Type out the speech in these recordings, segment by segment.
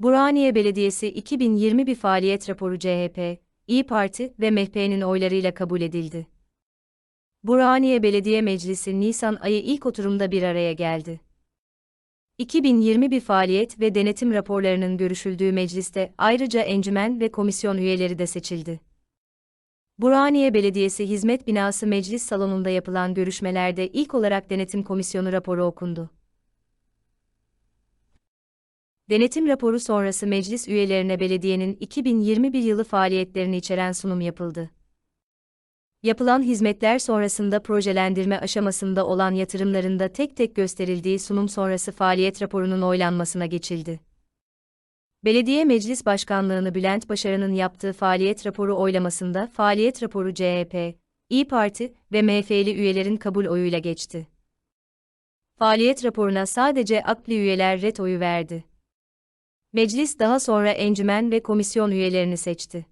Burhaniye Belediyesi 2021 faaliyet raporu CHP, İyi Parti ve MHP'nin oylarıyla kabul edildi. Burhaniye Belediye Meclisi Nisan ayı ilk oturumda bir araya geldi. 2021 faaliyet ve denetim raporlarının görüşüldüğü mecliste ayrıca encümen ve komisyon üyeleri de seçildi. Burhaniye Belediyesi Hizmet Binası Meclis Salonu'nda yapılan görüşmelerde ilk olarak Denetim Komisyonu raporu okundu. Denetim raporu sonrası meclis üyelerine belediyenin 2021 yılı faaliyetlerini içeren sunum yapıldı. Yapılan hizmetler sonrasında projelendirme aşamasında olan yatırımlarında tek tek gösterildiği sunum sonrası faaliyet raporunun oylanmasına geçildi. Belediye Meclis Başkanlığını Bülent Başaran'ın yaptığı faaliyet raporu oylamasında faaliyet raporu CHP, İyi Parti ve MHP'li üyelerin kabul oyuyla geçti. Faaliyet raporuna sadece akli üyeler ret oyu verdi. Meclis daha sonra encümen ve komisyon üyelerini seçti.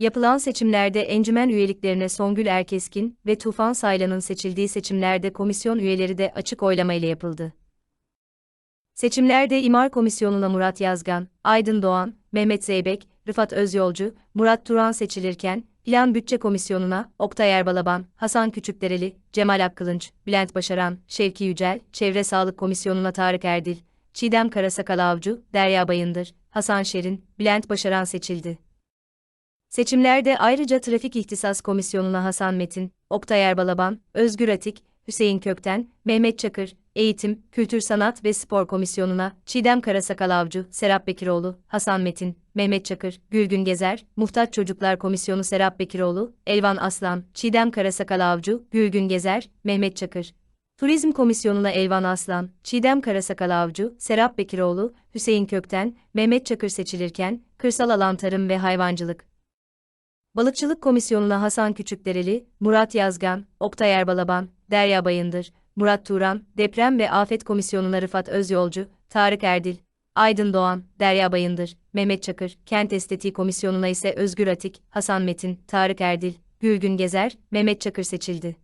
Yapılan seçimlerde encümen üyeliklerine Songül Erkeskin ve Tufan Saylan'ın seçildiği seçimlerde komisyon üyeleri de açık oylama ile yapıldı. Seçimlerde İmar Komisyonu'na Murat Yazgan, Aydın Doğan, Mehmet Zeybek, Rıfat Özyolcu, Murat Turan seçilirken, Plan Bütçe Komisyonu'na Oktay Erbalaban, Hasan Küçükdereli, Cemal Akkılınç, Bülent Başaran, Şevki Yücel, Çevre Sağlık Komisyonu'na Tarık Erdil, Çiğdem Karasakal Avcı, Derya Bayındır, Hasan Şerin, Bülent Başaran seçildi. Seçimlerde ayrıca Trafik İhtisas Komisyonu'na Hasan Metin, Oktay Erbalaban, Özgür Atik, Hüseyin Kökten, Mehmet Çakır, Eğitim, Kültür Sanat ve Spor Komisyonu'na Çiğdem Karasakal Avcı, Serap Bekiroğlu, Hasan Metin, Mehmet Çakır, Gülgün Gezer, Muhtaç Çocuklar Komisyonu Serap Bekiroğlu, Elvan Aslan, Çiğdem Karasakal Avcı, Gülgün Gezer, Mehmet Çakır. Turizm Komisyonu'na Elvan Aslan, Çiğdem Karasakal Avcı, Serap Bekiroğlu, Hüseyin Kökten, Mehmet Çakır seçilirken, Kırsal Alan Tarım ve Hayvancılık, Balıkçılık Komisyonu'na Hasan Küçükdereli, Murat Yazgan, Oktay Erbalaban, Derya Bayındır, Murat Turan, Deprem ve Afet Komisyonu'na Rıfat Özyolcu, Tarık Erdil, Aydın Doğan, Derya Bayındır, Mehmet Çakır, Kent Estetiği Komisyonu'na ise Özgür Atik, Hasan Metin, Tarık Erdil, Gülgün Gezer, Mehmet Çakır seçildi.